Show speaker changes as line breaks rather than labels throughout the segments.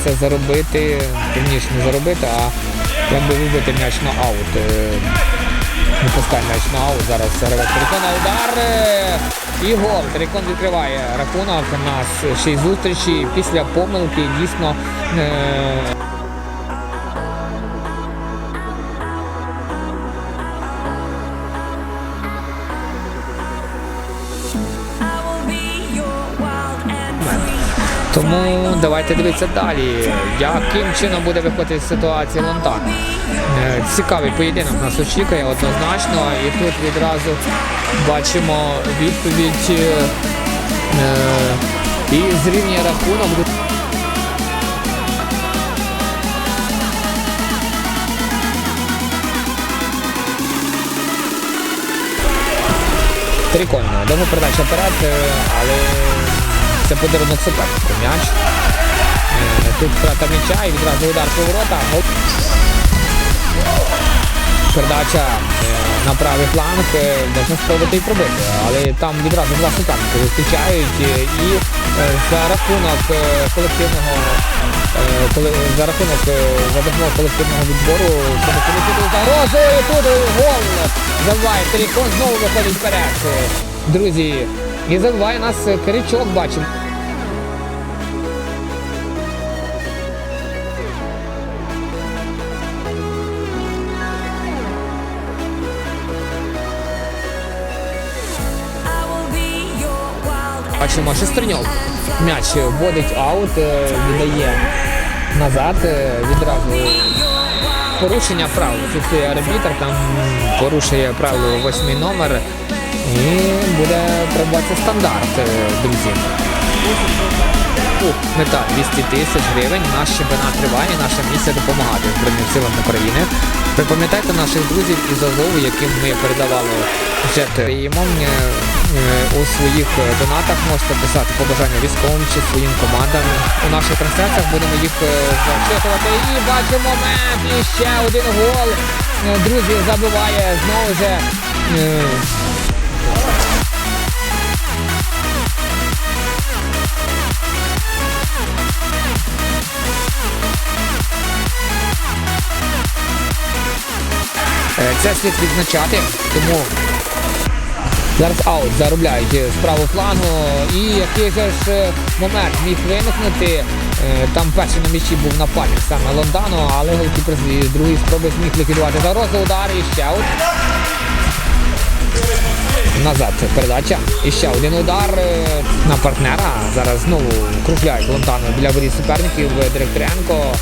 намагається заробити, точніше не заробити, а якби вибити м'яч на аут. Не пускай м'яч на аут. Зараз гравець Терекона удар. І гол. Трикон відкриває рахунок. У нас 6 зустрічей. Після помилки дійсно. Е, Тому давайте дивитися далі, яким чином буде виходити з ситуації Лонтан. Е, Цікавий поєдинок нас очікує однозначно. І тут відразу бачимо відповідь е, е, і зрівнює рахунок. Прикольно. Довго передача вперед, але це подарунок супернику. М'яч. Е, Тут втрата м'яча і відразу удар по ворота. Передача е, на правий фланг е, можна спробувати і пробити, але там відразу два суперники зустрічають і за рахунок колективного за рахунок за допомогою колективного відбору загрозу тут гол забиває Терікон знову виходить вперед. Друзі, і забиває нас е, Киричок, бачимо. Бачимо, Шестерньов. М'яч вводить аут, е, віддає назад, е, відразу порушення правил. Фіксує арбітр, там порушує правило восьмий номер і буде пробувати стандарт, е, друзі. Ух, Мета 200 тисяч гривень. Наш чемпіонат триває, наша місія допомагати Збройним силам України. Ви пам'ятаєте наших друзів із Азову, яким ми передавали джет Римом. Е, е, У своїх донатах можете писати побажання військовим чи своїм командам. У наших трансляціях будемо їх зачитувати. І бачимо момент, і ще один гол. Друзі, забиває знову же. Е, Це слід відзначати, тому зараз аут заробляють з правого флангу. І який же ж е, момент міг виникнути. Е, Там перший на м'ячі був нападник саме Лондану, але голкіпер з другої спроби зміг ліквідувати загрозу удар і ще. Назад передача. І ще один удар е, на партнера. Зараз знову кружляють Лонтану біля воріт суперників е, Директоренко.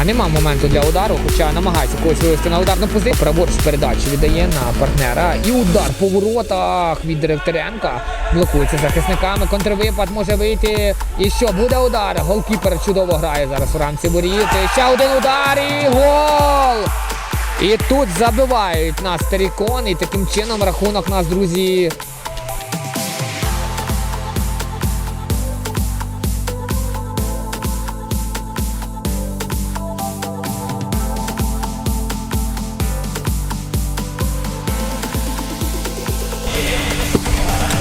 А нема моменту для удару, хоча намагається когось вивести на ударну позицію. Праворуч передачу віддає на партнера. І удар по воротах від Директоренка. Блокується захисниками. Контрвипад може вийти. І що, буде удар. Голкіпер чудово грає зараз у рамці воріт. Ще один удар і гол! І тут забивають нас Терікон, і таким чином рахунок нас, друзі.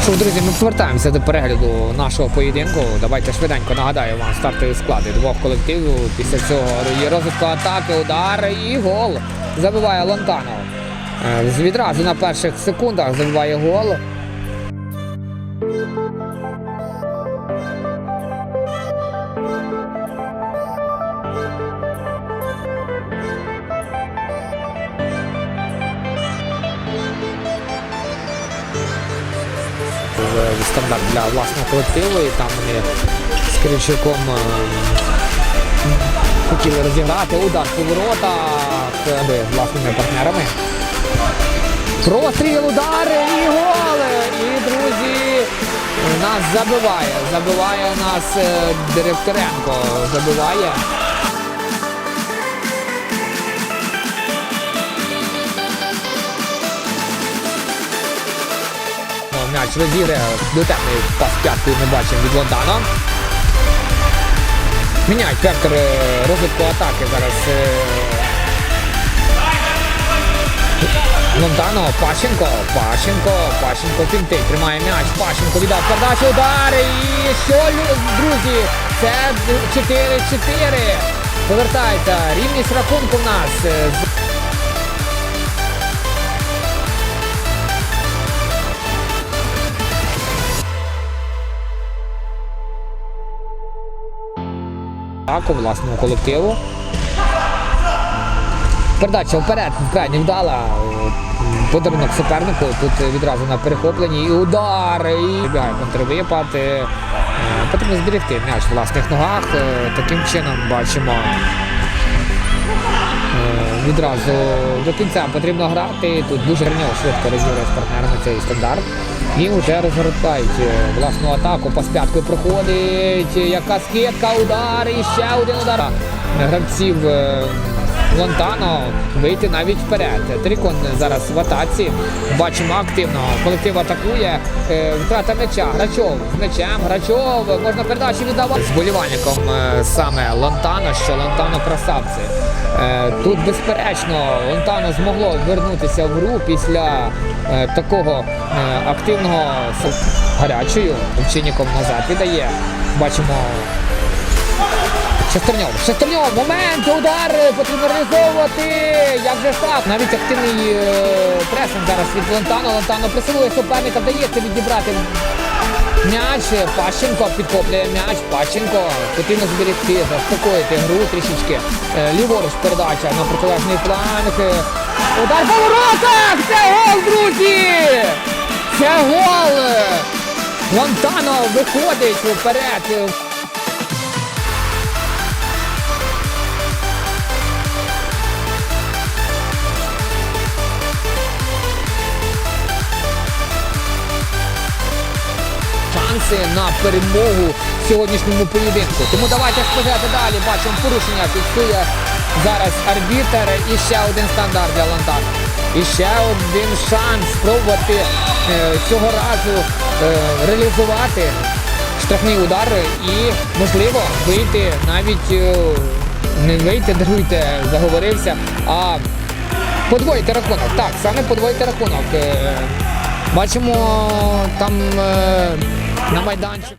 Що, друзі, ми повертаємося до перегляду нашого поєдинку. Давайте швиденько нагадаю вам стартові склади двох колективів. Після цього є розвитку атаки, удар і гол. Забиває Лонтано. Е, Відразу на перших секундах забиває гол. Е, Стандарт для власного колективу. І там вони з Киричуком е, хотіли розіграти удар по воротах е, з власними партнерами. Простріл, удари і голи! І, друзі, нас забиває. Забиває нас е, Директоренко. Забиває. М'яч розіграє до темної пас п'яткою ми бачимо від Лондана. Міняють вектор е, розвитку атаки зараз. е, Лонтано, Пащенко, Пащенко, Пащенко фінти, тримає м'яч, Пащенко віддав передачу, удар і що, друзі, це 4-4. Повертається, рівність рахунку в нас. Атаку власного колективу. Передача вперед, вкрай не вдала. Подарунок супернику. Тут відразу на перехопленні. І удар. І бігає контрвипад. Потрібно зберегти м'яч в власних ногах. Таким чином бачимо. е, Відразу до кінця потрібно грати. Тут дуже гарно швидко розігрує з партнерами цей стандарт. І вже розгортають е, власну атаку. По п'яткою проходить. Яка скидка, удар і ще один удар. Гравців е, Лонтано вийти навіть вперед. Трикон зараз в атаці. Бачимо активно. Колектив атакує. Е, Втрата м'яча. Грачов з м'ячем. Грачов. Можна передачі віддавати. З болівальником е, саме Лонтано, що Лонтано красавці. Е, Тут безперечно Лонтано змогло вернутися в гру після е, такого е, активного гарячою. Овчинником назад віддає. Бачимо Шестерньов, Шестерньов, момент, удар потрібно реалізовувати. Як же так? Навіть активний пресинг зараз від Лонтано. Лонтано пресингує суперника, вдається відібрати м'яч. Пащенко підкоплює м'яч. Пащенко потрібно зберегти, заспокоїти гру трішечки. Е, Ліворуч передача на протилежний фланг. Е, Удар по воротах! Це гол, друзі! Це гол! Лонтано виходить вперед. Шанси на перемогу в сьогоднішньому поєдинку. Тому давайте спостерігати далі. Бачимо порушення. Фіксує зараз арбітер і ще один стандарт для Лантана. І ще один шанс спробувати е, цього разу е, реалізувати штрафний удар і можливо вийти навіть е, не вийти, даруйте, заговорився, а подвоїти рахунок. Так, саме подвоїти рахунок. Е, Бачимо там е, на майданчику.